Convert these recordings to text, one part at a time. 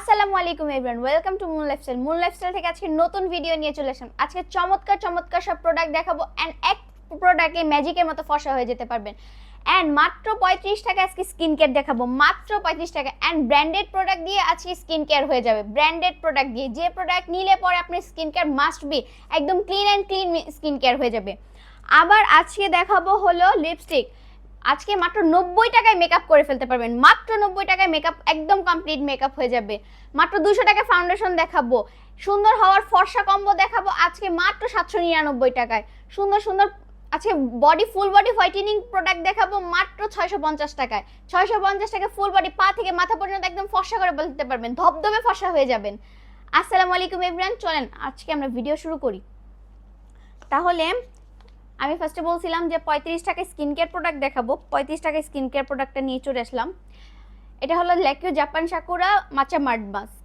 আসসালামু আলাইকুম everyone welcome to Moon Lifestyle Moon Lifestyle থেকে আজকে নতুন ভিডিও নিয়ে চলে আসলাম। আজকে চমৎকার চমৎকার সব প্রোডাক্ট দেখাবো অ্যান্ড এক প্রোডাক্টে ম্যাজিকের মতো ফসা হয়ে যেতে পারবেন। অ্যান্ড মাত্র পঁয়ত্রিশ টাকা আজকে স্কিন কেয়ার দেখাবো, মাত্র পঁয়ত্রিশ টাকা অ্যান্ড ব্র্যান্ডেড প্রোডাক্ট দিয়ে আজকে স্কিন কেয়ার হয়ে যাবে। ব্র্যান্ডেড প্রোডাক্ট দিয়ে, যে প্রোডাক্ট নিলে পরে আপনার স্কিন কেয়ার মাস্ট বি একদম clean and clean skin care হয়ে যাবে। আবার আজকে দেখাবো হলো লিপস্টিক আজকে মাত্র নব্বই টাকায় মেকআপ করে ফেলতে পারবেন। মাত্র নব্বই টাকায় মেকআপ একদম কমপ্লিট মেকআপ হয়ে যাবে। মাত্র দুশো টাকায় ফাউন্ডেশন দেখাবো। সুন্দর হওয়ার ফর্সা কম্বো দেখাবো আজকে মাত্র সাতশো নিরানব্বই টাকায়। সুন্দর সুন্দর, আজকে body full body whitening product দেখাবো মাত্র ছয়শো পঞ্চাশ টাকায়। ছয়শো পঞ্চাশ টাকায় ফুল বডি পা থেকে মাথা পর্যন্ত একদম ফর্সা করে বলতে পারবেন। ধবধবে ফর্সা হয়ে যাবেন। আসসালামু আলাইকুম এভরিওয়ান চলেন আজকে আমরা ভিডিও শুরু করি। তাহলে আমি ফার্স্টে বলছিলাম যে পঁয়ত্রিশ টাকায় স্কিন কেয়ার প্রোডাক্ট দেখাবো। পঁয়ত্রিশ টাকায় স্কিন কেয়ার প্রোডাক্টটা নিয়ে চলে আসলাম। এটা হলো Laikou Japan sakura matcha mask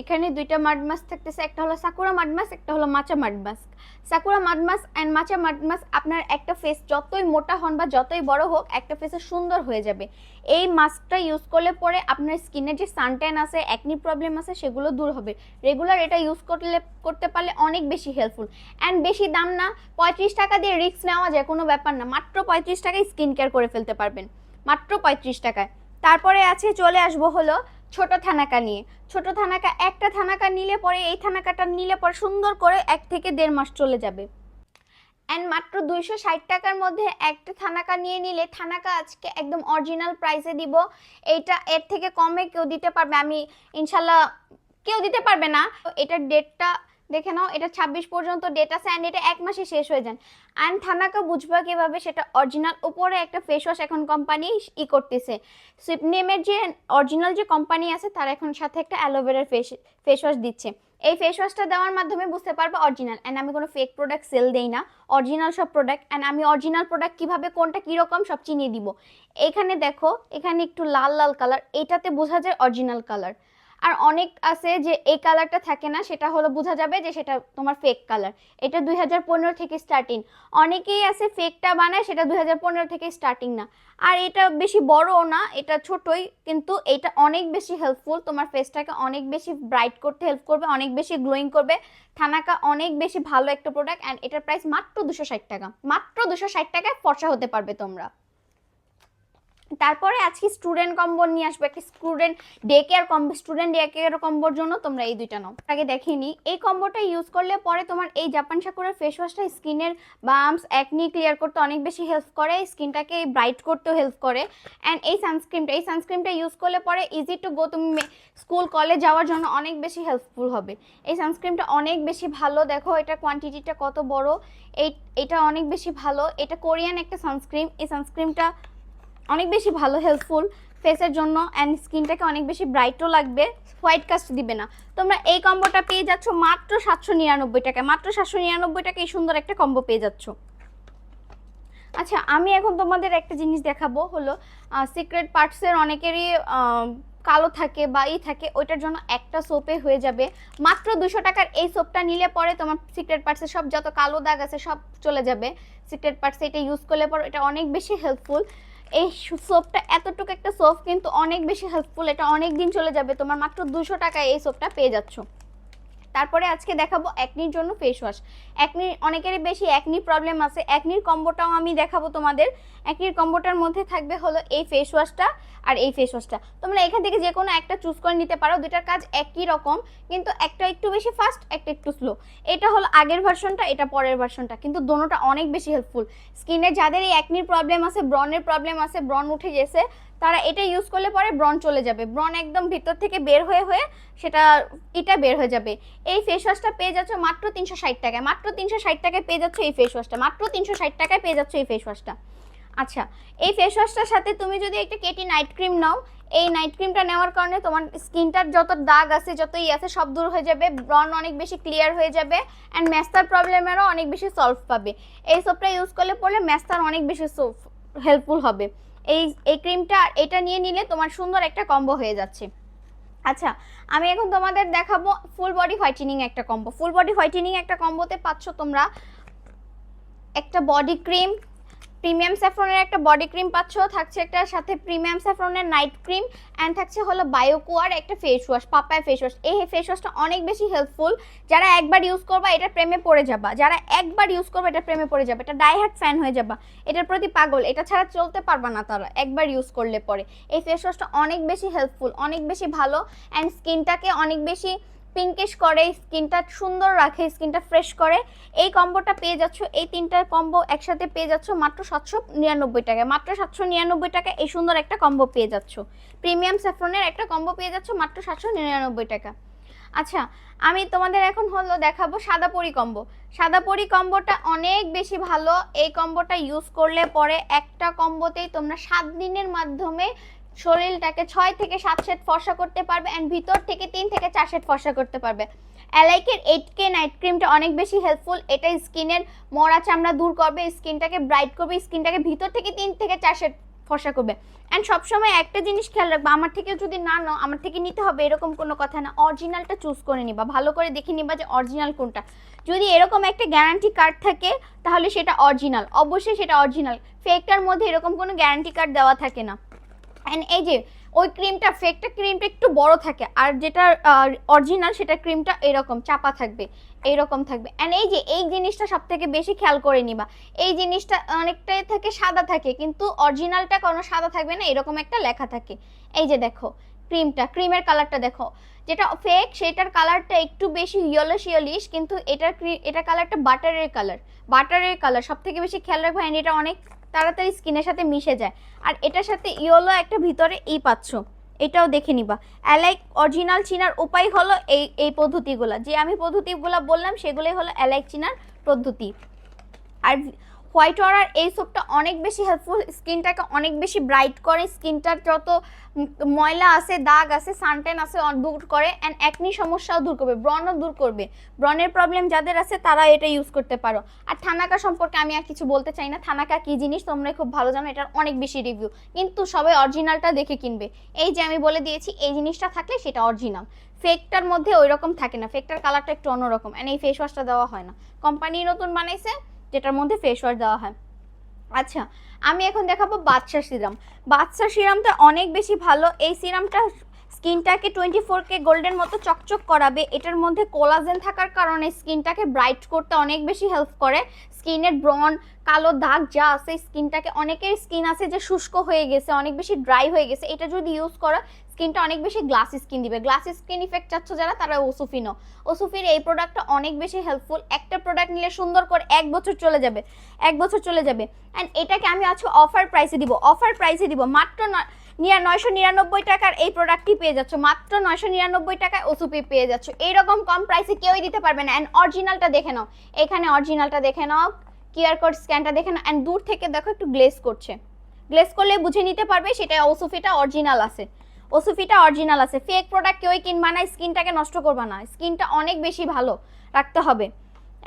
এখানে দুইটা মাড মাস্ক থাকতেছে, একটা হলো সাকুরা মাড মাস্ক একটা হলো matcha mud mask sakura mud mask and matcha mud mask আপনার একটা ফেস যতই মোটা হন বা যতই বড় হোক, একটা ফেসে সুন্দর হয়ে যাবে। এই মাস্কটা ইউজ করলে পরে আপনার স্কিনে যে সানট্যান আছে অ্যাকনি প্রবলেম আছে, সেগুলো দূর হবে। রেগুলার এটা ইউজ করলে, করতে পারলে অনেক বেশি হেল্পফুল অ্যান্ড বেশি দাম না, পঁয়ত্রিশ টাকা দিয়ে রিস্ক নেওয়া যায়, কোনো ব্যাপার না। মাত্র পঁয়ত্রিশ টাকায় স্কিন কেয়ার করে ফেলতে পারবেন। মাত্র পঁয়ত্রিশ টাকায়। তারপরে আছে, চলে আসব হলো ছোট থানাকা নিয়ে। ছোট থানাকা, একটা থানাকা নিলে পরে এই থানাকাটা নিলে পরে সুন্দর করে এক থেকে দেড় মাস চলে যাবে। অ্যান্ড মাত্র দুইশো ষাট টাকার মধ্যে একটা থানাকা নিয়ে নিলে থানাকা আজকে একদম অরিজিনাল প্রাইসে দিব। এইটা এর থেকে কমে কেউ দিতে পারবে। আমি ইনশাল্লাহ কেউ দিতে পারবে না। এটার ডেটটা দেখে নাও, এটা ছাব্বিশ পর্যন্ত ডেট আছে অ্যান্ড এটা এক মাসে শেষ হয়ে যান। অ্যান্ড থানাকে বুঝবা কীভাবে সেটা অরিজিনাল উপরে একটা ফেস ওয়াশ এখন কোম্পানি ই করতেছে। সুইপনেমের যে অরিজিনাল যে কোম্পানি আছে, তার এখন সাথে একটা অ্যালোভেরার ফেস ফেস ওয়াশ দিচ্ছে। এই ফেস ওয়াশটা দেওয়ার মাধ্যমে বুঝতে পারবে অরিজিনাল অ্যান্ড আমি কোনো ফেক প্রোডাক্ট সেল দেই না। অরিজিনাল সব প্রোডাক্ট অ্যান্ড আমি অরিজিনাল প্রোডাক্ট কীভাবে, কোনটা কীরকম সব চিনিয়ে দিব। এখানে দেখো, এখানে একটু লাল লাল কালার এটাতে বোঝা যায় অরিজিনাল কালার আর অনেক আছে যে এই কালারটা থাকে না, সেটা হলো বোঝা যাবে যে সেটা তোমার ফেক কালার এটা দুই থেকে স্টার্টিং অনেকেই আছে ফেকটা বানায়, সেটা দুই থেকে স্টার্টিং না। আর এটা বেশি বড়ও না, এটা ছোটই, কিন্তু এটা অনেক বেশি হেল্পফুল তোমার ফেসটাকে অনেক বেশি ব্রাইট করতে হেল্প করবে, অনেক বেশি গ্লোয়িং করবে। থানাকা অনেক বেশি ভালো একটা প্রোডাক্ট অ্যান্ড এটার প্রাইস মাত্র দুশো ষাট টাকা। মাত্র দুশো ষাট টাকায় ফর্সা হতে পারবে তোমরা। তারপরে আজকে স্টুডেন্ট কম্বো নিয়ে আসব, একটা student day care combo student day care কম্বোর জন্য তোমরা এই দুইটা নাও। আগে দেখিনি এই কম্বোটা ইউজ করলে পরে তোমার এই জাপান সাকুরের ফেস ওয়াশটা স্কিনের বাম্পস একনি ক্লিয়ার করতে অনেক বেশি হেল্প করে স্কিনটাকে ব্রাইট করতেও হেল্প করে। অ্যান্ড এই সানস্ক্রিনটা এই সানস্ক্রিনটা ইউজ করলে পরে ইজি টু গো তুমি স্কুল কলেজ যাওয়ার জন্য অনেক বেশি হেল্পফুল হবে। এই সানস্ক্রিনটা অনেক বেশি ভালো, দেখো এটা কোয়ান্টিটিটা কত বড়, এই এটা অনেক বেশি ভালো, এটা কোরিয়ান একটা সানস্ক্রিন এই সানস্ক্রিনটা অনেক বেশি ভালো হেল্পফুল ফেসের জন্য অ্যান্ড স্কিনটাকে অনেক বেশি ব্রাইটও লাগবে হোয়াইট কাস্ট দিবে না। তোমরা এই কম্বোটা পেয়ে যাচ্ছ মাত্র সাতশো নিরানব্বই টাকায়। মাত্র সাতশো নিরানব্বই টাকায় এই সুন্দর একটা কম্বো পেয়ে যাচ্ছ। আচ্ছা আমি এখন তোমাদের একটা জিনিস দেখাবো হলো সিক্রেট পার্টসের অনেকেরই কালো থাকে বা ই থাকে, ওইটার জন্য একটা সোপে হয়ে যাবে। মাত্র দুশো টাকার এই সোপটা নিলে পরে তোমার সিক্রেট পার্টসের সব যত কালো দাগ আছে সব চলে যাবে। সিক্রেট পার্টস এটা ইউজ করলে পরে এটা অনেক বেশি হেল্পফুল এই সোপটা এতটুকু একটা সোপ কিন্তু অনেক বেশি হেল্পফুল এটা অনেক দিন চলে যাবে। তোমার মাত্র দুশো টাকায় এই সোপটা পেয়ে যাচ্ছ। তারপরে আজকে দেখাবো একনির জন্য ফেস ওয়াশ একনির অনেকেরই বেশি একনির প্রবলেম আছে। একনির কম্বোটাও আমি দেখাবো তোমাদের। একনির কম্বোটার মধ্যে থাকবে হলো এই ফেস ওয়াশটা আর এই ফেস ওয়াশটা তোমরা এখান থেকে যে কোনো একটা চুজ করে নিতে পারো দুটার কাজ একই রকম, কিন্তু একটা একটু বেশি ফাস্ট একটা একটু স্লো এটা হলো আগের ভার্সনটা এটা পরের ভার্সনটা কিন্তু দোনোটা অনেক বেশি হেল্পফুল স্কিনে যাদের এই একনির প্রবলেম আছে ব্রনের প্রবলেম আছে ব্রন উঠে গেছে, তারা এটা ইউজ করলে পরে ব্রন চলে যাবে। ব্রন একদম ভিতর থেকে বের হয়ে হয়ে সেটা এটা বের হয়ে যাবে। এই ফেস ওয়াশটা পেয়ে যাচ্ছ মাত্র তিনশো ষাট টাকায়। মাত্র তিনশো ষাট টাকায় পেয়ে যাচ্ছ এই ফেস ওয়াশটা মাত্র তিনশো ষাট টাকায় পেয়ে যাচ্ছ এই ফেস ওয়াশটা আচ্ছা এই ফেস ওয়াশটার সাথে তুমি যদি একটা কেটি নাইট ক্রিম নাও, এই নাইট ক্রিমটা নেওয়ার কারণে তোমার স্কিনটার যত দাগ আছে, যত ই আছে, সব দূর হয়ে যাবে ব্রন অনেক বেশি ক্লিয়ার হয়ে যাবে অ্যান্ড ম্যাস্তার প্রবলেমেরও অনেক বেশি সলভ পাবে। এই সোপটা ইউজ করলে পড়লে ম্যাস্তার অনেক বেশি হেল্পফুল হবে। এই এই ক্রিমটা এটা নিয়ে নিলে তোমার সুন্দর একটা কম্বো হয়ে যাচ্ছে। আচ্ছা আমি এখন তোমাদের দেখাবো ফুল বডি হোয়াইটেনিং একটা কম্বো ফুল বডি হোয়াইটেনিং একটা কম্বোতে পাচ্ছ তোমরা একটা বডি ক্রিম প্রিমিয়াম স্যাফরনের একটা বডি ক্রিম পাচ্ছ, থাকছে একটা সাথে প্রিমিয়াম স্যাফরনের নাইট ক্রিম অ্যান্ড থাকছে হলো বায়োকুয়ার একটা ফেস ওয়াশ পাপায় ফেস ওয়াশ এই ফেস ওয়াশটা অনেক বেশি হেল্পফুল যারা একবার ইউজ করবা এটা প্রেমে পড়ে যাবা। যারা একবার ইউজ করবা এটা প্রেমে পড়ে যাবে। এটা ডাইহার্ট ফ্যান হয়ে যাবা। এটার প্রতি পাগল। এটা ছাড়া চলতে পারবা না তারা একবার ইউজ করলে পরে। এই ফেস ওয়াশটা অনেক বেশি হেল্পফুল অনেক বেশি ভালো অ্যান্ড স্কিনটাকে অনেক বেশি পিঙ্কিশ করে স্কিনটা সুন্দর রাখে স্কিনটা ফ্রেশ করে। এই কম্বোটা পেয়ে যাচ্ছ, এই তিনটার কম্বো একসাথে পেয়ে যাচ্ছ মাত্র সাতশো নিরানব্বই টাকায়। মাত্র সাতশো নিরানব্বই টাকায় এই সুন্দর একটা কম্বো পেয়ে যাচ্ছ। প্রিমিয়াম স্যাফরনের একটা কম্বো পেয়ে যাচ্ছ, মাত্র সাতশো নিরানব্বই টাকা। আচ্ছা আমি তোমাদের এখন হলো দেখাবো সাদা পরি কম্বো সাদা পরি কম্বোটা অনেক বেশি ভালো। এই কম্বোটা ইউজ করলে পরে একটা কম্বোতেই তোমরা সাত দিনের মাধ্যমে শরীরটাকে ছয় থেকে সাত সেট ফর্সা করতে পারবে অ্যান্ড ভিতর থেকে তিন থেকে চার সেট ফর্সা করতে পারবে। অ্যালাইকের এইট কে নাইট ক্রিমটা অনেক বেশি হেল্পফুল এটা স্কিনের মরা চামড়া দূর করবে, স্কিনটাকে ব্রাইট করবে, স্কিনটাকে ভিতর থেকে তিন থেকে চার সেট ফর্সা করবে। অ্যান্ড সবসময় একটা জিনিস খেয়াল রাখবা, আমার থেকে যদি না নাও, আমার থেকে নিতে হবে এরকম কোনো কথা না। অরিজিনালটা চুজ করে নিবা, ভালো করে দেখে নিবা যে অরিজিনাল কোনটা। যদি এরকম একটা গ্যারান্টি কার্ড থাকে, তাহলে সেটা অরিজিনাল অবশ্যই সেটা অরিজিনাল ফেকটার মধ্যে এরকম কোনো গ্যারান্টি কার্ড দেওয়া থাকে না। অ্যান্ড এই যে, ওই ক্রিমটা ফেকটা ক্রিমটা একটু বড় থাকে, আর যেটা অরিজিনাল সেটা ক্রিমটা এরকম, চাপা থাকবে এইরকম থাকবে। অ্যান্ড এই যে, এই জিনিসটা সব থেকে বেশি খেয়াল করে নিবা। এই জিনিসটা অনেকটাই থাকে, সাদা থাকে, কিন্তু অরিজিনালটা কোনো সাদা থাকবে না, এরকম একটা লেখা থাকে। এই যে দেখো ক্রিমটা ক্রিমের কালারটা দেখো। যেটা ফেক সেটার কালারটা একটু বেশি ইয়েলোশ ইয়েলিশ কিন্তু এটার এটার কালারটা বাটারের কালার বাটারের কালার সব থেকে বেশি খেয়াল রাখব অ্যান্ড এটা অনেক তাড়াতাড়ি স্কিনের সাথে মিশে যায়। আর এটার সাথে ইয়েলো একটা ভিতরে এই পাচ্ছ। এটাও দেখে নিবা। অ্যালাইক অরিজিনাল চিনার উপায় হলো এই এই পদ্ধতিগুলো। যে আমি পদ্ধতিগুলো বললাম, সেগুলোই হলো অ্যালাইক চিনার পদ্ধতি। আর হোয়াইট ওয়ারার এই সোপটা অনেক বেশি হেল্পফুল স্কিনটাকে অনেক বেশি ব্রাইট করে, স্কিনটার যত ময়লা আছে, দাগ আছে সানটেন আছে দূর করে অ্যান্ড একনি সমস্যাও দূর করবে, ব্রণও দূর করবে। ব্রণের প্রবলেম যাদের আছে, তারা এটা ইউজ করতে পারো। আর থানাকা সম্পর্কে আমি আর কিছু বলতে চাই না। থানাকা কি জিনিস তোমরা খুব ভালো জানো, এটার অনেক বেশি রিভিউ কিন্তু সবাই অরিজিনালটা দেখে কিনবে। এই যে আমি বলে দিয়েছি, এই জিনিসটা থাকলে সেটা অরিজিনাল ফেকটার মধ্যে ওই রকম থাকে না। ফেকটার কালারটা একটু অন্যরকম অ্যান্ড এই ফেস ওয়াশটা দেওয়া হয় না। কোম্পানি নতুন বানাইছে যেটার মধ্যে ফেস ওয়াশ দেওয়া হয়। আচ্ছা আমি এখন দেখাবো বাদশা সিরাম। বাদশা সিরামটা অনেক বেশি ভালো। এই সিরামটা স্কিনটাকে টোয়েন্টি কে গোল্ডের মতো চকচক করাবে। এটার মধ্যে কোলাজেন থাকার কারণে স্কিনটাকে ব্রাইট করতে অনেক বেশি হেল্প করে। স্কিনের ব্রন কালো দাগ যা আছে, স্কিনটাকে অনেকের স্কিন আছে যে শুষ্ক হয়ে গেছে, অনেক বেশি ড্রাই হয়ে গেছে। এটা যদি ইউজ করো স্কিনটা অনেক বেশি গ্লাস স্কিন দিবে। গ্লাস স্কিন ইফেক্ট চাচ্ছ যারা, তারা ওসুফিনো ওসুফির এই প্রোডাক্টটা অনেক বেশি হেল্পফুল একটা প্রোডাক্ট নিলে সুন্দর করে এক বছর চলে যাবে। এক বছর চলে যাবে। অ্যান্ড এটাকে আমি আজকে অফার প্রাইসে দিব। অফার প্রাইসে দিব। মাত্র নিয়া নয়শো নিরানব্বই টাকার এই প্রোডাক্টটি পেয়ে যাচ্ছ। মাত্র নয়শো নিরানব্বই টাকায় ওসুপি পেয়ে যাচ্ছ। এইরকম কম প্রাইসে কেউই দিতে পারবে না। অ্যান্ড অরিজিনালটা দেখে নাও। এখানে অরিজিনালটা দেখে নাও। কিউআর কোড স্ক্যানটা দেখে নাও। অ্যান্ড দূর থেকে দেখো একটু গ্লেস করছে। গ্লেস করলে বুঝে নিতে পারবে সেটা ওসুফিটা অরিজিনাল আছে। ওসুফিটা অরিজিনাল আছে। ফেক প্রোডাক্ট কেউই কিনবা না, স্কিনটাকে নষ্ট করবা না। স্কিনটা অনেক বেশি ভালো রাখতে হবে।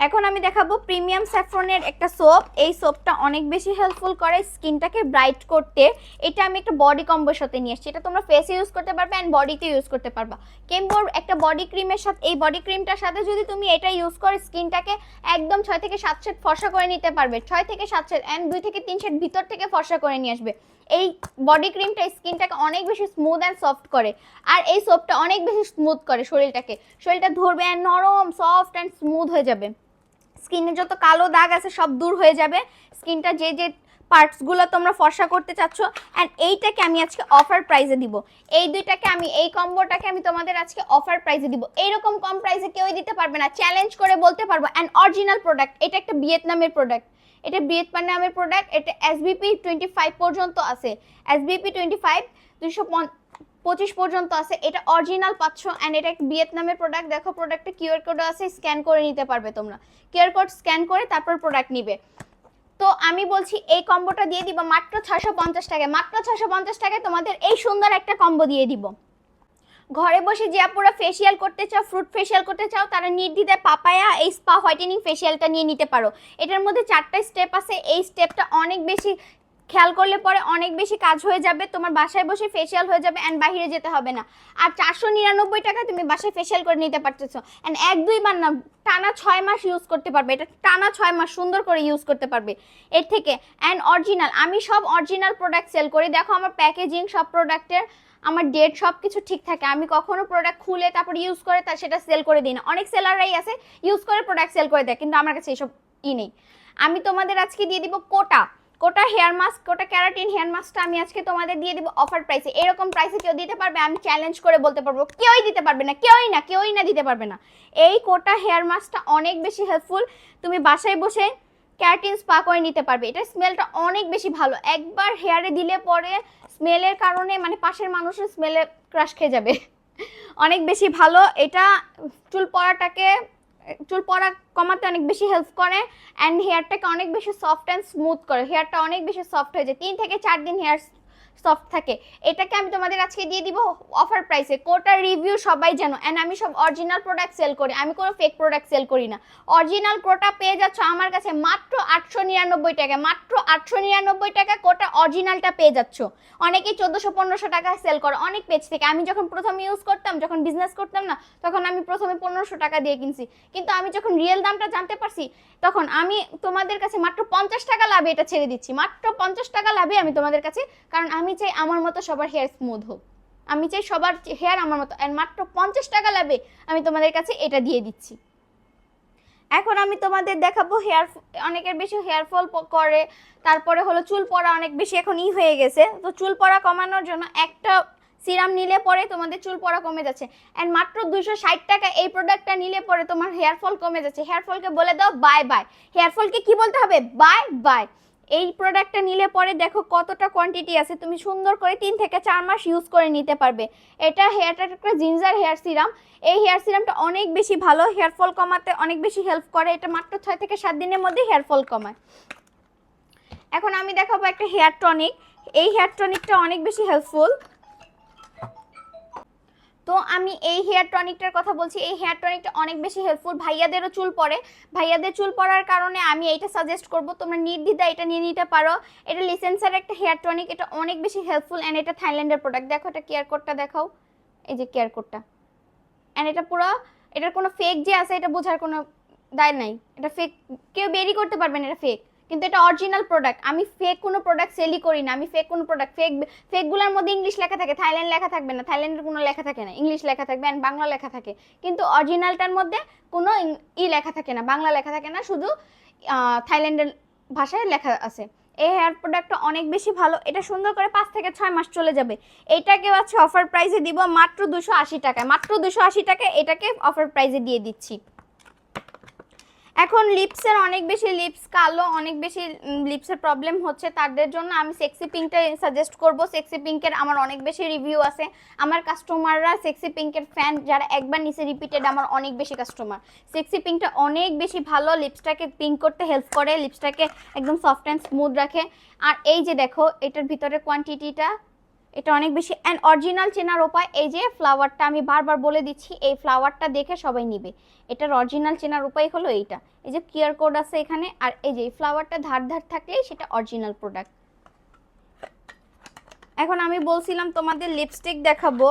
এখন আমি দেখাবো প্রিমিয়াম স্যাফরনের একটা সোপ এই সোপটা অনেক বেশি হেল্পফুল করে স্কিনটাকে ব্রাইট করতে। এটা আমি একটা বডি কম্বোর সাথে নিয়ে এসেছি এটা তোমরা ফেসে ইউজ করতে পারবে অ্যান্ড বডিতে ইউজ করতে পারবা। কেম্বোর একটা বডি ক্রিমের সাথে, এই বডি ক্রিমটার সাথে যদি তুমি এটা ইউজ করে, স্কিনটাকে একদম ছয় থেকে সাত সেট ফর্সা করে নিতে পারবে। ছয় থেকে সাত সেট অ্যান্ড দুই থেকে তিন সেট ভিতর থেকে ফর্সা করে নিয়ে আসবে। এই বডি ক্রিমটা স্কিনটাকে অনেক বেশি স্মুথ অ্যান্ড সফট করে। আর এই সোপটা অনেক বেশি স্মুথ করে শরীরটাকে। শরীরটা ধরবে অ্যান্ড নরম সফট অ্যান্ড স্মুথ হয়ে যাবে। স্কিনে যত কালো দাগ আছে, সব দূর হয়ে যাবে। স্কিনটা যে যে পার্টসগুলো তোমরা ফর্সা করতে চাচ্ছ অ্যান্ড এইটাকে আমি আজকে অফার প্রাইজে দিব। এই দুইটাকে আমি, এই কম্বোটাকে আমি তোমাদের আজকে অফার প্রাইজে দিব। এইরকম কম প্রাইজে কেউই দিতে পারবে না। চ্যালেঞ্জ করে বলতে পারব অ্যান্ড অরিজিনাল প্রোডাক্ট এটা একটা ভিয়েতনামের প্রোডাক্ট এটা ভিয়েতনামের প্রোডাক্ট এটা এসবিপি টোয়েন্টি ফাইভ পর্যন্ত আছে। এসবিপি টোয়েন্টি ফাইভ দুশো পঁচিশ পর্যন্ত আছে। এটা অরিজিনাল পাচ্ছ অ্যান্ড এটা ভিয়েতনামের প্রোডাক্ট দেখো প্রোডাক্টে কিউআর কোডও আছে স্ক্যান করে নিতে পারবে তোমরা। কিউআর কোড স্ক্যান করে তারপর প্রোডাক্ট নিবে। তো আমি বলছি, এই কম্বোটা দিয়ে দিব মাত্র ছশো পঞ্চাশ টাকায়। মাত্র ছশো পঞ্চাশ টাকায় তোমাদের এই সুন্দর একটা কম্বো দিয়ে দিব। ঘরে বসে যে আপুরা ফেসিয়াল করতে চাও ফ্রুট ফেসিয়াল করতে চাও, তারা নির্দ্বিধায় পাপায়া এই স্পা হোয়াইটেনিং ফেসিয়ালটা নিয়ে নিতে পারো। এটার মধ্যে চারটা স্টেপ আছে। এই স্টেপটা অনেক বেশি খেয়াল করলে পরে অনেক বেশি কাজ হয়ে যাবে, তোমার বাসায় বসে ফেসিয়াল হয়ে যাবে অ্যান্ড বাইরে যেতে হবে না। আর চারশো নিরানব্বই টাকা তুমি বাসায় ফেসিয়াল করে নিতে পারতেছো। অ্যান্ড এক দুই দুইবার না, টানা ছয় মাস ইউজ করতে পারবে। এটা টানা ছয় মাস সুন্দর করে ইউজ করতে পারবে। এর থেকে অ্যান্ড অরিজিনাল আমি সব অরিজিনাল প্রোডাক্ট সেল করি। দেখো আমার প্যাকেজিং সব প্রোডাক্টের আমার ডেট সব কিছু ঠিক থাকে। আমি কখনো প্রোডাক্ট খুলে তারপর ইউজ করে তার সেটা সেল করে দিই না। অনেক সেলাররাই আছে ইউজ করে প্রোডাক্ট সেল করে দেয়, কিন্তু আমার কাছে এসব ই নেই। আমি তোমাদের আজকে দিয়ে দিব কোটা। কোটা হেয়ার মাস্ক কোটা ক্যারাটিন হেয়ার মাস্কটা আমি আজকে তোমাদের দিয়ে দিব অফার প্রাইসে এরকম প্রাইসে কেউ দিতে পারবে, আমি চ্যালেঞ্জ করে বলতে পারব, কেউই দিতে পারবে না, কেউই না কেউই না দিতে পারবে না। এই কোটা হেয়ার মাস্কটা অনেক বেশি হেল্পফুল তুমি বাসায় বসে ক্যারাটিন স্পা করে নিতে পারবে। এটা স্মেলটা অনেক বেশি ভালো। একবার হেয়ারে দিলে পরে স্মেলের কারণে মানে পাশের মানুষের স্মেলে ক্রাশ খেয়ে যাবে। অনেক বেশি ভালো। এটা চুল পড়াটাকে চুল পড়া কমাতে অনেক বেশি হেল্প করে অ্যান্ড হেয়ারটাকে অনেক বেশি সফট অ্যান্ড স্মুথ করে। হেয়ারটা অনেক বেশি সফট হয়ে যায়। তিন থেকে চার দিন হেয়ার সফট থাকে। এটাকে আমি তোমাদের আজকে দিয়ে দিব অফার প্রাইসে কোটার রিভিউ সবাই জানো অ্যান্ড আমি সব অরিজিনাল প্রোডাক্ট সেল করি। আমি কোনো ফেক প্রোডাক্ট সেল করি না। অরিজিনাল কোটা পেয়ে যাচ্ছ আমার কাছে মাত্র আটশো নিরানব্বই টাকা। মাত্র আটশো নিরানব্বই টাকা কোটা অরিজিনালটা পেয়ে যাচ্ছ। অনেকেই চোদ্দোশো, পনেরোশো টাকা সেল করে অনেক পেজ থেকে। আমি যখন প্রথম ইউজ করতাম, যখন বিজনেস করতাম না, তখন আমি প্রথমে পনেরোশো টাকা দিয়ে কিনছি। কিন্তু আমি যখন রিয়েল দামটা জানতে পারছি, তখন আমি তোমাদের কাছে মাত্র পঞ্চাশ টাকা লাভে এটা ছেড়ে দিচ্ছি। মাত্র পঞ্চাশ টাকা লাভে আমি তোমাদের কাছে, কারণ আমি চাই আমার মতো সবার হেয়ার স্মুথ হোক। আমি চাই সবার হেয়ার আমার মতো আর মাত্র পঞ্চাশ টাকা লাভে আমি তোমাদের কাছে এটা দিয়ে দিচ্ছি। এখন আমি তোমাদের দেখাবো হেয়ার অনেকের বেশি হেয়ার ফল করে, তারপরে হলো চুল পড়া অনেক বেশি এখন ই হয়ে গেছে। তো চুল পড়া কমানোর জন্য একটা সিরাম নিলে পরে তোমাদের চুল পড়া কমে যাচ্ছে। অ্যান্ড মাত্র দুশো ষাট টাকা এই প্রোডাক্টটা নিলে পরে তোমার হেয়ার ফল কমে যাচ্ছে। হেয়ার ফলকে বলে দাও বাই বাই হেয়ার ফলকে কি বলতে হবে? বাই বাই এই প্রোডাক্টটা নিলে পরে দেখো কতটা কোয়ান্টিটি আছে। তুমি সুন্দর করে তিন থেকে চার মাস ইউজ করে নিতে পারবে। এটা হেয়ারটা একটা জিঞ্জার হেয়ার সিরাম এই হেয়ার সিরামটা অনেক বেশি ভালো। হেয়ার ফল কমাতে অনেক বেশি হেল্প করে। এটা মাত্র ছয় থেকে সাত দিনের মধ্যে হেয়ার ফল কমায়। এখন আমি দেখাবো একটা হেয়ার টনিক এই হেয়ার টনিকটা অনেক বেশি হেল্পফুল তো আমি এই হেয়ার টনিকটার কথা বলছি। এই হেয়ার টনিকটা অনেক বেশি হেল্পফুল ভাইয়াদেরও চুল পড়ে। ভাইয়াদের চুল পড়ার কারণে আমি এইটা সাজেস্ট করব। তোমরা নির্দ্বিধা এটা নিয়ে নিতে পারো। এটা লিসেন্সার একটা হেয়ার টনিক এটা অনেক বেশি হেল্পফুল অ্যান্ড এটা থাইল্যান্ডের প্রোডাক্ট দেখো এটা কেয়ার কোডটা দেখাও। এই যে কেয়ার কোডটা অ্যান্ড এটা পুরো, এটার কোনো ফেক যে আছে, এটা বোঝার কোনো দায় নাই। এটা ফেক কেউ বেরি করতে পারবে না, এটা ফেক কিন্তু এটা অরিজিনাল প্রোডাক্ট আমি ফেক কোনো প্রোডাক্ট সেলই করি না, আমি ফেক কোনো প্রোডাক্ট ফেক ফেকগুলোর মধ্যে ইংলিশ লেখা থাকে থাইল্যান্ড লেখা থাকবে না থাইল্যান্ডের কোনো লেখা থাকে না ইংলিশ লেখা থাকবে অ্যান্ড বাংলা লেখা থাকে। কিন্তু অরিজিনালটার মধ্যে কোনো ইং- লেখা থাকে না, বাংলা লেখা থাকে না, শুধু থাইল্যান্ডের ভাষায় লেখা আছে। এই হেয়ার প্রোডাক্টটা অনেক বেশি ভালো, এটা সুন্দর করে পাঁচ থেকে ছয় মাস চলে যাবে। এইটাকে হচ্ছে অফার প্রাইসে দিব মাত্র দুশো আশি টাকায়, মাত্র দুশো আশি টাকায় এটাকে অফার প্রাইসে দিয়ে দিচ্ছি। এখন লিপসের অনেক বেশি লিপস কালো অনেক বেশি লিপসের প্রবলেম হচ্ছে তাদের জন্য। আমি সেক্সি পিঙ্কটা সাজেস্ট করব। সেক্সি পিঙ্কের আমার অনেক বেশি রিভিউ আছে। আমার কাস্টমাররা সেক্সি পিঙ্কের ফ্যান যারা একবার নিচে রিপিটেড আমার অনেক বেশি কাস্টমার সেক্সি পিঙ্কটা অনেক বেশি ভালো। লিপসটাকে পিঙ্ক করতে হেল্প করে। লিপসটাকে একদম সফট অ্যান্ড স্মুথ রাখে। আর এই যে দেখো, এটার ভিতরে কোয়ান্টিটিটা এটা অনেক বেশি অ্যান্ড অরিজিনাল চেনার উপায় এই যে ফ্লাওয়ারটা আমি বারবার বলে দিচ্ছি, এই ফ্লাওয়ারটা দেখে সবাই নিবে। এটার অরিজিনাল চেনার উপায় হলো এইটা। এই যে কিউআর কোড আছে এখানে, আর এই যে এই ফ্লাওয়ারটা ধার ধার থাকলেই সেটা অরিজিনাল প্রোডাক্ট এখন আমি বলছিলাম তোমাদের লিপস্টিক দেখাবো।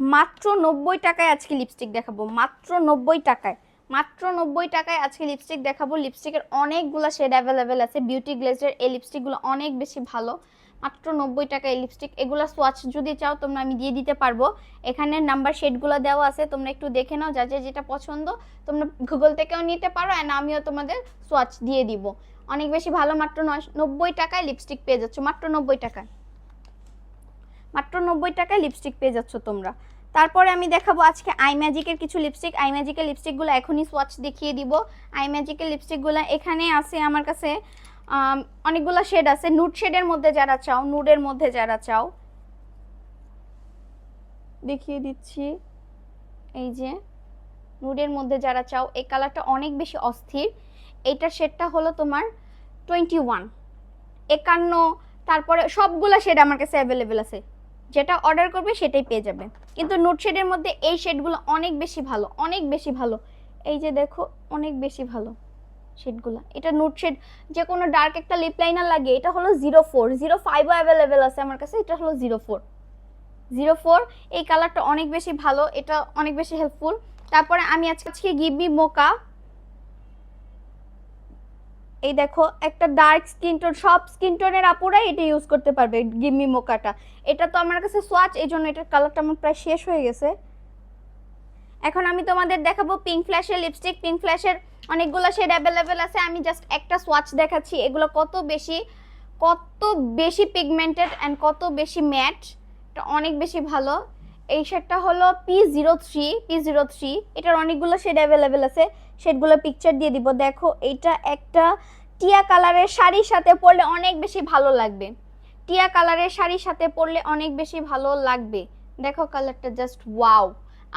মাত্র নব্বই টাকায় আজকে লিপস্টিক দেখাবো, মাত্র নব্বই টাকায়। মাত্র নব্বই টাকায় আজকে লিপস্টিক দেখাবো। লিপস্টিকের অনেকগুলো শেড অ্যাভেলেবেল আছে। বিউটি গ্লেজের এই লিপস্টিকগুলো অনেক বেশি ভালো। মাত্র নব্বই টাকায় লিপস্টিক এগুলো সোয়াচ যদি চাও, তোমরা আমি দিয়ে দিতে পারব। এখানে নাম্বার শেডগুলো দেওয়া আছে, তোমরা একটু দেখে নাও যা যেটা পছন্দ, তোমরা গুগল থেকেও নিতে পারো অ্যান্ড আমিও তোমাদের সোয়াচ দিয়ে দিব। অনেক বেশি ভালো, মাত্র নব্বই টাকায় লিপস্টিক পেয়ে যাচ্ছ, মাত্র নব্বই টাকায়। মাত্র নব্বই টাকায় লিপস্টিক পেয়ে যাচ্ছ তোমরা। তারপরে আমি দেখাবো আজকে আই ম্যাজিকের কিছু লিপস্টিক আই ম্যাজিকের লিপস্টিকগুলো এখনই সোয়াচ দেখিয়ে দিব। আই ম্যাজিকের লিপস্টিকগুলো এখানে আছে আমার কাছে। অনেকগুলো শেড আছে। নুড শেডের মধ্যে যারা চাও নুডের মধ্যে যারা চাও, দেখিয়ে দিচ্ছি। এই যে নুডের মধ্যে যারা চাও, এই কালারটা অনেক বেশি অস্থির। এইটার শেডটা হলো তোমার টোয়েন্টি ওয়ান একান্ন, তারপরে সবগুলা শেড আমার কাছে অ্যাভেলেবেল আছে। যেটা অর্ডার করবে, সেটাই পেয়ে যাবে। কিন্তু নোট শেডের মধ্যে এই শেডগুলো অনেক বেশি ভালো, অনেক বেশি ভালো। এই যে দেখো, অনেক বেশি ভালো। শেডগুলো এটা নোট শেড যে কোনো ডার্ক একটা লিপ লাইনার লাগে, এটা হলো জিরো ফোর জিরো ফাইভও অ্যাভেলেবেল আছে আমার কাছে, এটা হলো জিরো ফোর জিরো ফোর এই কালারটা অনেক বেশি ভালো, এটা অনেক বেশি হেল্পফুল তারপরে আমি আজকে আজকে গিবি মোকা এই দেখো, একটা ডার্ক স্কিন টোন সব স্কিন টোনের আপুরাই এটা ইউজ করতে পারবে গিম্মি মোকাটা এটা তো আমার কাছে সোয়াচ এই জন্য এটার কালারটা আমার প্রায় শেষ হয়ে গেছে। এখন আমি তোমাদের দেখাবো পিঙ্ক ফ্ল্যাশের লিপস্টিক পিঙ্ক ফ্ল্যাশের অনেকগুলো শেড অ্যাভেলেবেল আছে, আমি জাস্ট একটা সোয়াচ দেখাচ্ছি, এগুলো কত বেশি কত বেশি পিগমেন্টেড অ্যান্ড কত বেশি ম্যাট এটা অনেক বেশি ভালো। এই শেডটা হলো P zero three P zero three এটার অনেকগুলো শেড অ্যাভেলেবেল আছে শেডগুলো পিকচার দিয়ে দিব। দেখো এইটা একটা টিয়া কালারের শাড়ির সাথে পরলে অনেক বেশি ভালো লাগবে। টিয়া কালারের শাড়ির সাথে পরলে অনেক বেশি ভালো লাগবে। দেখো কালারটা জাস্ট ওয়াও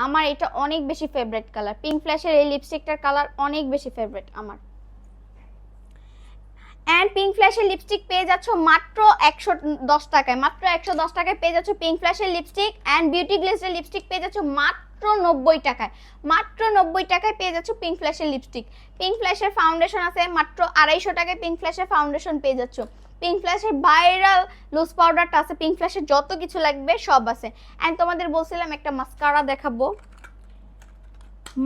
আমার এটা অনেক বেশি ফেভারিট কালার পিঙ্ক ফ্ল্যাশের এই লিপস্টিকটার কালার অনেক বেশি ফেভারিট আমার। অ্যান্ড পিঙ্ক ফ্ল্যাশের লিপস্টিক পেয়ে যাচ্ছ মাত্র একশো দশ টাকায়। মাত্র একশো দশ টাকায় পেয়ে যাচ্ছ পিঙ্ক ফ্ল্যাশের লিপস্টিক অ্যান্ড বিউটি গ্লেসের লিপস্টিক পেয়ে যাচ্ছ মাত্র নব্বই টাকায়। মাত্র নব্বই টাকায় পেয়ে যাচ্ছ পিঙ্ক ফ্ল্যাশের লিপস্টিক পিঙ্ক ফ্ল্যাশের ফাউন্ডেশন আছে মাত্র আড়াইশো টাকায় পিঙ্ক ফ্ল্যাশের ফাউন্ডেশন পেয়ে যাচ্ছ। পিঙ্ক ফ্ল্যাশের ভাইরাল লুজ পাউডারটা আছে পিঙ্ক ফ্ল্যাশের যত কিছু লাগবে সব আছে। অ্যান্ড তোমাদের বলছিলাম একটা মাস্কারা দেখাবো।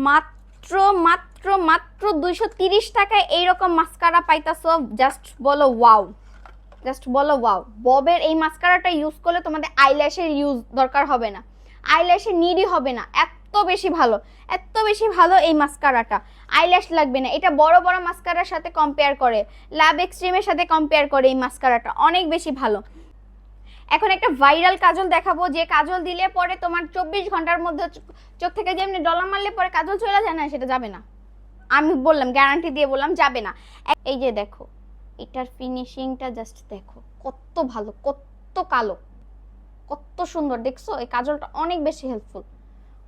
মাত্র মাত্র মাত্র দুইশো তিরিশ টাকায় এইরকম মাস্কারা পাইতাছো জাস্ট বলো ওয়াও জাস্ট বলো ওয়াও ববের এই মাস্কারাটা ইউজ করলে তোমাদের আইল্যাশের ইউজ দরকার হবে না। আইল্যাশের নিডই হবে না। এত বেশি ভালো, এত বেশি ভালো এই মাস্কারাটা আইল্যাশ লাগবে না, এটা বড় বড় মাস্কারার সাথে কম্পেয়ার করে লাভ এক্সট্রিমের সাথে কম্পেয়ার করে এই মাস্কারাটা অনেক বেশি ভালো। এখন একটা ভাইরাল কাজল দেখাবো, যে কাজল দিলে পরে তোমার চব্বিশ ঘণ্টার মধ্যে চোখ থেকে যেমনি ডলা মারলে পরে কাজল চলে যায় না, সেটা যাবে না। আমি বললাম গ্যারান্টি দিয়ে বললাম, যাবে না। এই যে দেখো, এটার ফিনিশিংটা জাস্ট দেখো, কত ভালো, কত কালো, কত সুন্দর, দেখছ? এই কাজলটা অনেক বেশি হেল্পফুল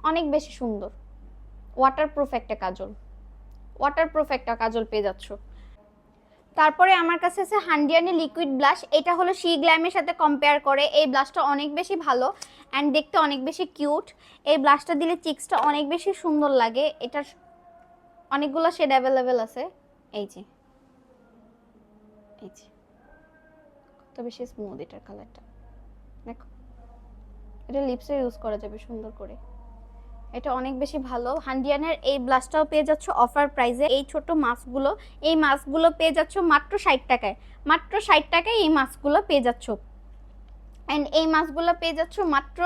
অনেক বেশি সুন্দর। ওয়াটারপ্রুফ একটা কাজল। ওয়াটারপ্রুফ একটা কাজল পেয়ে যাচ্ছ। তারপরে আমার কাছে আছে হান্ডিয়ানি লিকুইড ব্লাশ এটা হলো শি গ্ল্যামের সাথে কম্পেয়ার করে। এই ব্লাশটা অনেক বেশি ভালো অ্যান্ড দেখতে অনেক বেশি কিউট এই ব্লাশটা দিলে চিক্সটা অনেক বেশি সুন্দর লাগে। এটার অনেকগুলো শেড অ্যাভেলেবেল আছে। এই যে। এই যে। কত বেশি স্মুথ এটার কালারটা দেখো। এটা লিপসে ইউজ করা যাবে সুন্দর করে। এটা অনেক বেশি ভালো। হান্ডিয়ানের এই ব্লাশটাও পেয়ে যাচ্ছ অফার প্রাইসে। এই ছোট মাছগুলো এই মাছগুলো পেয়ে যাচ্ছ মাত্র ষাট টাকায়। মাত্র ষাট টাকায় এই মাছগুলো পেয়ে যাচ্ছ। অ্যান্ড এই মাছগুলো পেয়ে যাচ্ছ মাত্র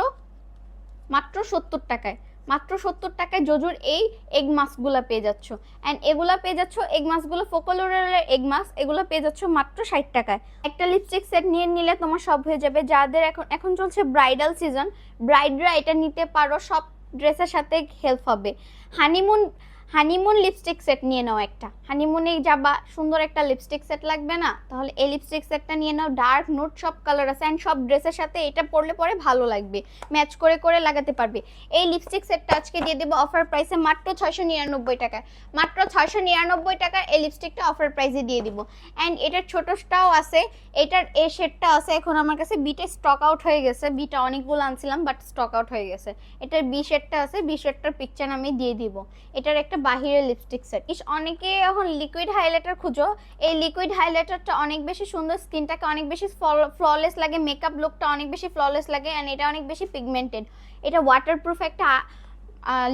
মাত্র সত্তর টাকায়। মাত্র সত্তর টাকায় জজুর এই এগ মাছগুলো পেয়ে যাচ্ছ। অ্যান্ড এগুলো পেয়ে যাচ্ছ, এগ মাছগুলো ফোকলোরের এগ মাছ এগুলো পেয়ে যাচ্ছ মাত্র ষাট টাকায়। একটা লিপস্টিক সেট নিয়ে নিলে তোমার সব হয়ে যাবে। যাদের এখন এখন চলছে ব্রাইডাল সিজন ব্রাইডরা এটা নিতে পারো সব ড্রেসের সাথে হেল্প হবে। হানিমুন হানিমুন লিপস্টিক সেট নিয়ে নাও একটা। হানিমুনে যাবা, সুন্দর একটা লিপস্টিক সেট লাগবে না? তাহলে এই লিপস্টিক সেটটা নিয়ে নাও ডার্ক নোট সব কালার আছে অ্যান্ড সব ড্রেসের সাথে এটা পরলে পরে ভালো লাগবে ম্যাচ করে করে লাগাতে পারবে। এই লিপস্টিক সেটটা আজকে দিয়ে দেবো অফার প্রাইসে মাত্র ছয়শো নিরানব্বই টাকায় মাত্র ছয়শো নিরানব্বই টাকার এই লিপস্টিকটা অফার প্রাইসে দিয়ে দিব। অ্যান্ড এটার ছোটটাও আছে, এটার এ শেডটা আছে, এখন আমার কাছে বিটে স্টক আউট হয়ে গেছে। বিটা অনেকগুলো আনছিলাম বাট স্টক আউট হয়ে গেছে। এটার বি শেডটা আছে বি শেডটার পিকচার আমি দিয়ে দিব। এটার একটা বাহিরের লিপস্টিক সেট ইস, অনেকে এখন লিকুইড হাইলাইটার খুঁজো। এই লিকুইড হাইলাইটারটা অনেক বেশি সুন্দর স্কিনটাকে অনেক বেশি ফ্ললেস লাগে মেকআপ লুকটা অনেক বেশি ফ্ললেস লাগে অ্যান্ড এটা অনেক বেশি পিগমেন্টেড এটা ওয়াটারপ্রুফ একটা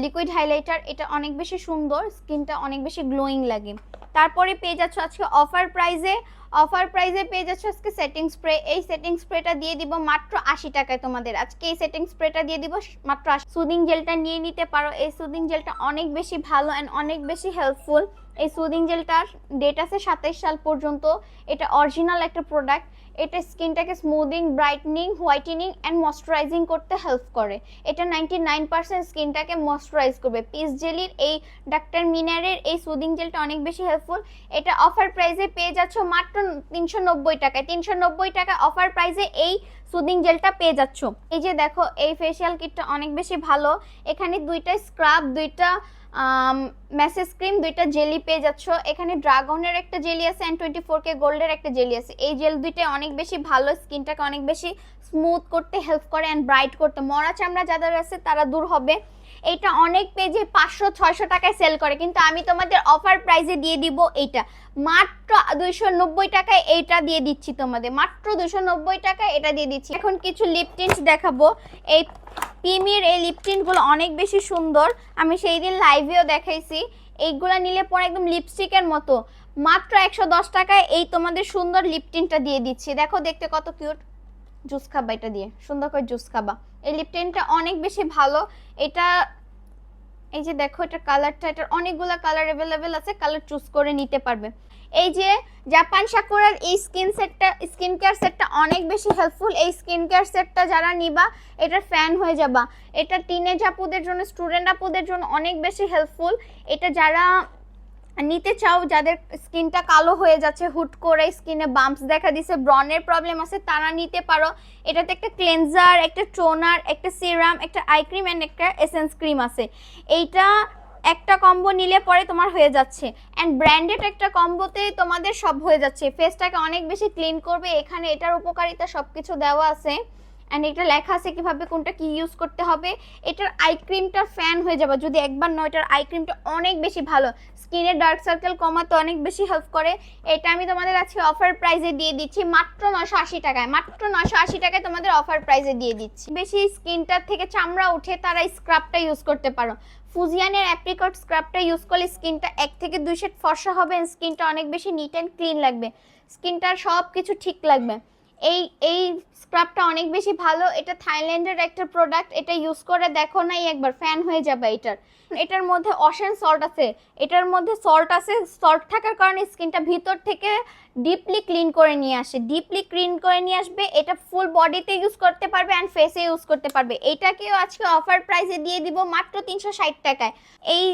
লিকুইড হাইলাইটার এটা অনেক বেশি সুন্দর স্কিনটা অনেক বেশি গ্লোয়িং লাগে। তারপরে পেয়ে যাচ্ছ আজকে অফার প্রাইজে অফার প্রাইজে পেয়ে যাচ্ছ আজকে সেটিং স্প্রে এই সেটিং স্প্রেটা দিয়ে দিব মাত্র আশি টাকায় তোমাদের। আজকে এই সেটিং স্প্রেটা দিয়ে দিব মাত্র সুদিং জেলটা নিয়ে নিতে পারো। এই সুদিং জেলটা অনেক বেশি ভালো অ্যান্ড অনেক বেশি হেল্পফুল এই সুদিং জেলটার ডেট আছে সাতাইশ সাল পর্যন্ত। এটা অরিজিনাল একটা প্রোডাক্ট এটা স্কিনটাকে smoothing brightening whitening and moisturising করতে হেল্প করে। এটা নাইনটি নাইন পার্সেন্ট স্কিনটাকে ময়শ্চারাইজ করবে। পিস জেলির এই ডাক্তার মিনারের এই সুদিং জেলটা অনেক বেশি হেল্পফুল এটা অফার প্রাইসে পেয়ে যাচ্ছ মাত্র তিনশো নব্বই টাকায়। তিনশো নব্বই টাকা অফার প্রাইসে এই সুদিং জেলটা পেয়ে যাচ্ছ। এই যে দেখো, এই ফেসিয়াল কিটটা অনেক বেশি ভালো। এখানে দুইটা স্ক্রাব দুইটা মেসেজ ক্রিম দুইটা জেলি পেয়ে যাচ্ছ। এখানে ড্রাগনের একটা জেলি আছে অ্যান্ড টোয়েন্টি ফোর কে গোল্ডের একটা জেলি আছে। এই জেল দুইটা অনেক বেশি ভালো, স্কিনটাকে অনেক বেশি স্মুথ করতে হেল্প করে অ্যান্ড ব্রাইট করতে। মরা চামড়া যাদের আছে, তারা দূর হবে। এইটা অনেক পেজে পাঁচশো, ছয়শো টাকায় সেল করে। কিন্তু আমি তোমাদের অফার প্রাইসে দিয়ে দিব এইটা। মাত্র দুইশো নব্বই টাকায় এইটা দিয়ে দিচ্ছি তোমাদের। মাত্র দুইশো নব্বই টাকায় এটা দিয়ে দিচ্ছি। এখন কিছু লিপ টিন্টস দেখাবো। এই পিমির এই লিপ টিন্টগুলো অনেক বেশি সুন্দর। আমি সেই দিন লাইভেও দেখাইছি। এইগুলো নিলে পরে একদম লিপস্টিকের মতো। মাত্র একশো দশ টাকায় এই তোমাদের সুন্দর লিপ টিন্টটা দিয়ে দিচ্ছি। দেখো দেখতে কত কিউট জুস খাবা এটা দিয়ে। সুন্দর করে জুস খাবা। এই লিপ টিন্টটা অনেক বেশি ভালো। এটা, এই যে দেখো এটা কালারটা এটার অনেকগুলো কালার অ্যাভেলেবেল আছে কালার চুজ করে নিতে পারবে। এই যে জাপান সাকুরার এই স্কিন সেটটা স্কিন কেয়ার সেটটা অনেক বেশি হেল্পফুল এই স্কিন কেয়ার সেটটা যারা নিবা, এটার ফ্যান হয়ে যাবা। এটা টিনেজ আপুদের জন্য স্টুডেন্ট আপুদের জন্য অনেক বেশি হেল্পফুল এটা যারা নিতে চাও, যাদের স্কিনটা কালো হয়ে যাচ্ছে, হুট করে স্কিনে বাম্পস দেখা দিছে ব্রনের প্রবলেম আছে, তারা নিতে পারো। এটাতে একটা ক্লেনজার একটা টোনার একটা সিরাম একটা আই ক্রিম অ্যান্ড একটা এসেন্স ক্রিম আছে। এইটা একটা কম্বো নিলে পরে তোমার হয়ে যাচ্ছে। অ্যান্ড ব্র্যান্ডেড একটা কম্বোতে তোমাদের সব হয়ে যাচ্ছে। ফেসটাকে অনেক বেশি ক্লিন করবে, এখানে এটার উপকারিতা সব কিছু দেওয়া আছে। অ্যান্ড এটা লেখা আছে কীভাবে কোনটা কি ইউজ করতে হবে। এটার আই ক্রিমটা ফ্যান হয়ে যাবে। যদি একবার নয়, এটার আই ক্রিমটা অনেক বেশি ভালো। স্কিনের ডার্ক সার্কেল কমাতে অনেক বেশি হেল্প করে। এটা আমি তোমাদের আজকে অফার প্রাইসে দিয়ে দিচ্ছি মাত্র নশো আশি টাকায়। মাত্র নশো আশি টাকায় তোমাদের অফার প্রাইসে দিয়ে দিচ্ছি। বেশি স্কিনটার থেকে চামড়া উঠে তারা স্ক্রাবটা ইউজ করতে পারো। ফুজিয়ানের অ্যাপ্রিকট স্ক্রাবটা ইউজ করলে স্কিনটা এক থেকে দুই শেড ফর্সা হবে স্কিনটা অনেক বেশি নিট অ্যান্ড ক্লিন লাগবে। স্কিনটার সব কিছু ঠিক লাগবে। এই এই স্ক্রাবটা অনেক বেশি ভালো। এটা থাইল্যান্ডের একটা প্রোডাক্ট এটা ইউজ করে দেখো নাই একবার ফ্যান হয়ে যাবে এটার। এটার মধ্যে অশেন সল্ট আছে। এটার মধ্যে সল্ট আছে সল্ট থাকার কারণে স্কিনটা ভিতর থেকে ডিপলি ক্লিন করে নিয়ে আসে। ডিপলি ক্লিন করে নিয়ে আসবে, এটা ফুল বডিতে ইউজ করতে পারবে অ্যান্ড ফেসে ইউজ করতে পারবে। এটাকেও আজকে অফার প্রাইসে দিয়ে দিব মাত্র তিনশো ষাট টাকায়। এই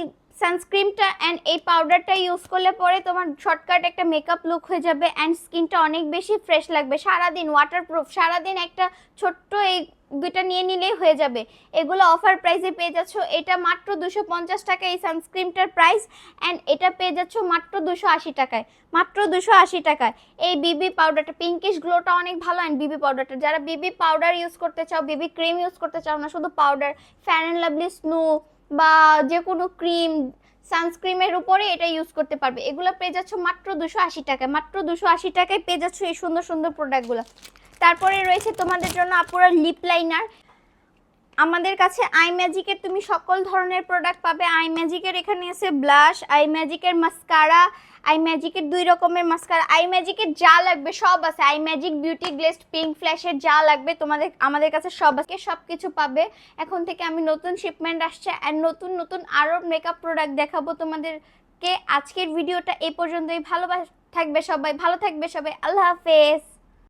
সানস্ক্রিনটা অ্যান্ড এই পাউডারটা ইউজ করলে পরে তোমার শর্টকাট একটা মেকআপ লুক হয়ে যাবে অ্যান্ড স্কিনটা অনেক বেশি ফ্রেশ লাগবে। সারাদিন ওয়াটারপ্রুফ সারাদিন একটা ছোট্ট এই দুইটা নিয়ে নিলেই হয়ে যাবে। এগুলো অফার প্রাইসে পেয়ে যাচ্ছ, এটা মাত্র দুশো পঞ্চাশ টাকা এই সানস্ক্রিনটার প্রাইস অ্যান্ড এটা পেয়ে যাচ্ছ মাত্র দুশো আশি টাকায়। মাত্র দুশো আশি টাকায়। এই বিবি পাউডারটা পিঙ্কিশ গ্লোটা অনেক ভালো অ্যান্ড বিবি পাউডারটা যারা বিবি পাউডার ইউজ করতে চাও বিবি ক্রিম ইউজ করতে চাও না, শুধু পাউডার ফ্যান অ্যান্ড লাভলি স্নো বা যে কোনো ক্রিম, সানস্ক্রিমের উপরে এটা ইউজ করতে পারবে। এগুলো পেয়ে যাচ্ছ মাত্র দুশো আশি টাকায়। মাত্র দুশো আশি টাকায় পেয়ে যাচ্ছ এই সুন্দর সুন্দর প্রোডাক্টগুলো তারপরে রয়েছে তোমাদের জন্য আপুরা লিপ লাইনার আমাদের কাছে আই ম্যাজিকের তুমি সকল ধরনের প্রোডাক্ট পাবে। আই ম্যাজিকের এখানে আছে ব্লাশ আই ম্যাজিকের মাস্কারা আই ম্যাজিকের দুই রকমের মাস্কার। আই ম্যাজিকের যা লাগবে সব আছে। আই ম্যাজিক, বিউটি গ্লেস্ট পিঙ্ক ফ্ল্যাশের যা লাগবে তোমাদের, আমাদের কাছে সব আছে সব কিছু পাবে। এখন থেকে আমি নতুন শিপমেন্ট আসছে অ্যান্ড নতুন নতুন আরও মেকআপ প্রোডাক্ট দেখাবো তোমাদেরকে। আজকের ভিডিওটা এ পর্যন্তই। ভালোবাস থাকবে সবাই, ভালো থাকবে সবাই। আল্লাহ হাফেজ।